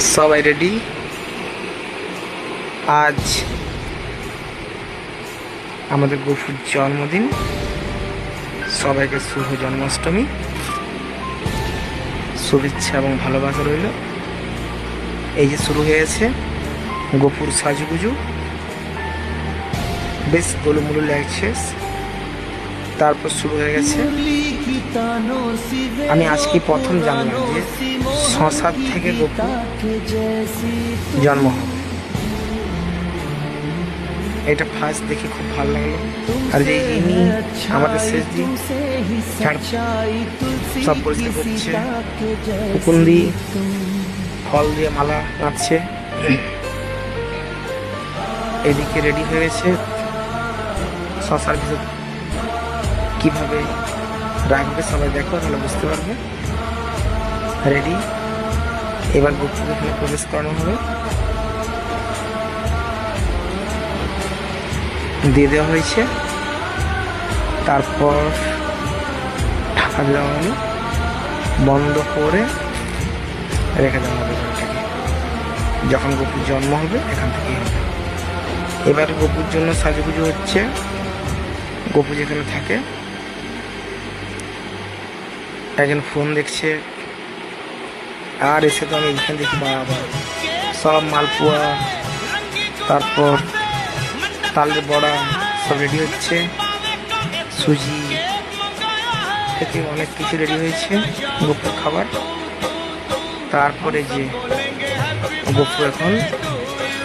সবাই রেডি? আজ আমাদের গফুর জন্মদিন। সবাইকে শুভ জন্মাষ্টমী। শুভেচ্ছা এবং ভালোবাসা রইল। এই যে শুরু হয়েছে গোপুর সাজুগুজু। বেশ গোলুমুলু লাগছে। তারপর শুরু হয়ে গেছে। আমি আজকে প্রথম জানলাম যে শশার থেকে গোপু জন্ম হবে। এটা ফার্স্ট দেখে খুব ভালো লাগল। আর যে ইনি আমাদের শেষ দিন সব পরিষ্কার করছে। কুকুন্দি ফল দিয়ে মালা গাঁথছে এদিকে রেডি হয়ে গেছে। শশার ভিতর কীভাবে রাখবে সবাই দেখো, তাহলে বুঝতে পারবে। রেডি এবার গুপ্তকে এখানে প্রবেশ করানো হবে। দিয়ে দেওয়া হয়েছে। তারপর ঢাকা দেওয়া হলো। বন্ধ করে রেখে দেওয়া হবে যখন গপুর জন্ম হবে, এখান থেকেই হবে। এবার গপুর জন্য সাজুগুজু হচ্ছে গপু যেখানে থাকে একজন ফোন দেখছে। আর এসে তো আমি এখানে দেখি বাবা। সব মালপোয়া, তারপর তালের বড়া সব রেডি হচ্ছে। সুজি থেকে অনেক কিছু রেডি হয়েছে গপুর খাবার। তারপরে যে গপু এখন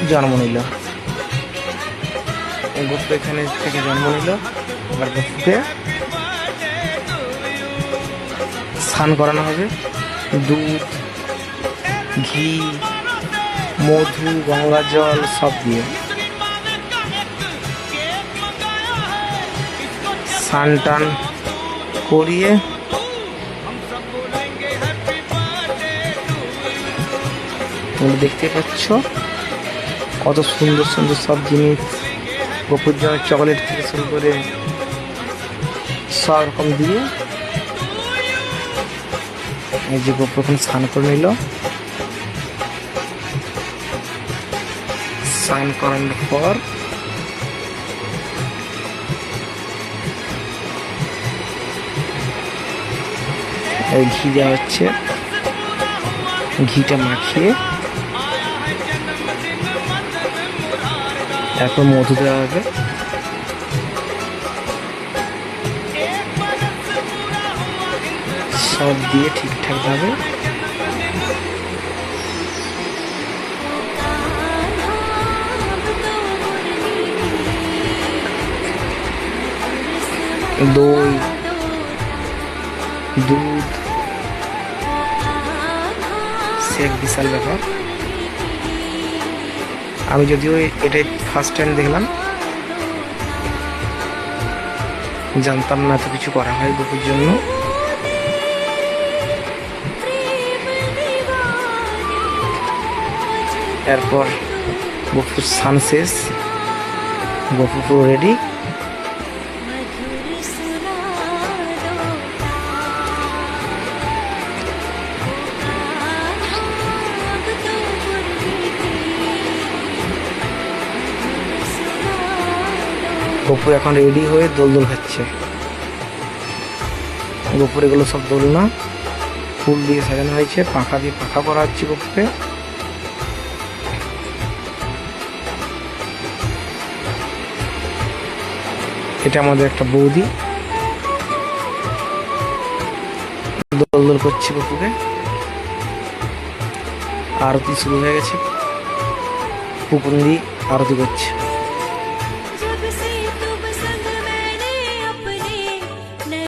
জন্ম নিল। গপু এখানে থেকে জন্ম নিল। এবার গপুকে স্নান করানো হবে। দুধ, ঘি, মধু, গঙ্গা জল সব দিয়ে। স্নান টান করিয়ে দেখতে পাচ্ছ কত সুন্দর সুন্দর সব জিনিস। গোপুর জন্য চকলেট থেকে শুরু করে সব রকম দিয়ে এই যে এখন স্নান করে নিল। স্নান করানোর পর এই ঘি দেওয়া হচ্ছে। ঘিটা মাখিয়ে তারপর মধু দেওয়া হবে। সব দিয়ে ঠিকঠাক ভাবে দই, দুধ, সে এক বিশাল ব্যাপার। আমি যদিও এটাই ফার্স্ট টাইম দেখলাম, জানতাম না এত কিছু করা হয় বুকুর জন্য। এরপর গপুর সান শেষ গপু পুরো রেডি গপুর এখন রেডি হয়ে দোল দোল খাচ্ছে। গপুর এগুলো সব দোলনা ফুল দিয়ে সাজানো হয়েছে, পাখা দিয়ে পাখা করা হচ্ছে গপুকে এটা আমাদের একটা বৌদি। দোল দোল করছে পুকুরে। আরতি শুরু হয়ে গেছে। পুকুন্দি আরতি করছে।